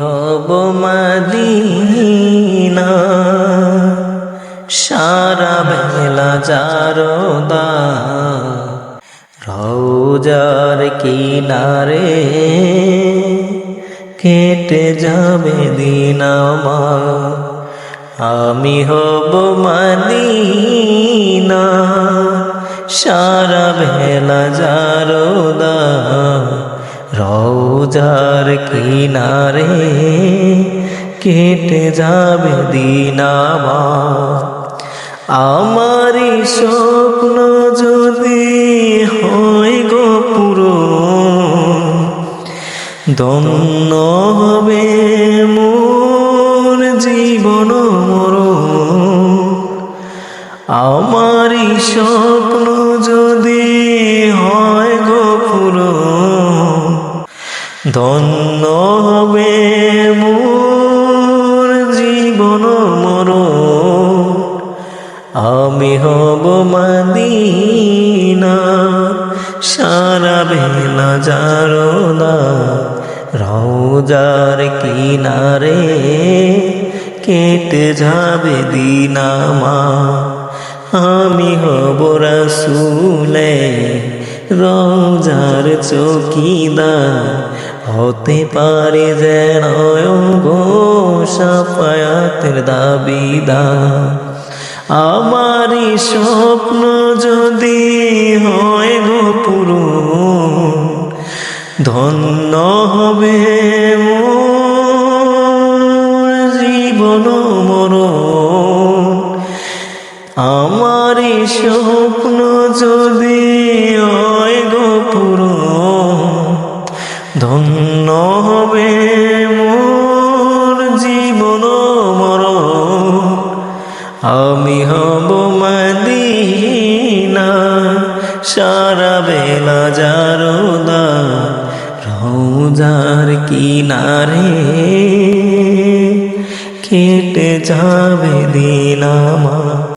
হব মদিনা। সারা বেলা জারদা রৌজার কিনারে কেটে যাবে দিন আমি হব মদিনা। সারা বেলা জারদা রৌজার কিনারে কেটে যাবে দিনামা আমারই স্বপ্ন যদি হয় গো পুরো দন্ন হবে মোর জীবন মর আমারই স্বপ্ন যদি হয় গো পুরো ধন্য হবে মোর জীবন মর আমি হব মদিনা, সারা বেলা জারদা রৌজার কিনারে কেটে যাবে দিনামা আমি হব রসুলে রোজার চকিদার হতে পারে যেন গো সাফায়াতের দাবিদার আমারই স্বপ্ন যদি হয় গো পুরো ধন্য হবে জীবন মর আমারই স্বপ্ন যদি হবে মোর জীবন মর আমি হব মদিনা, সারা বেলা জারদা রৌজার কিনারে কেটে যাবে দিন আমার।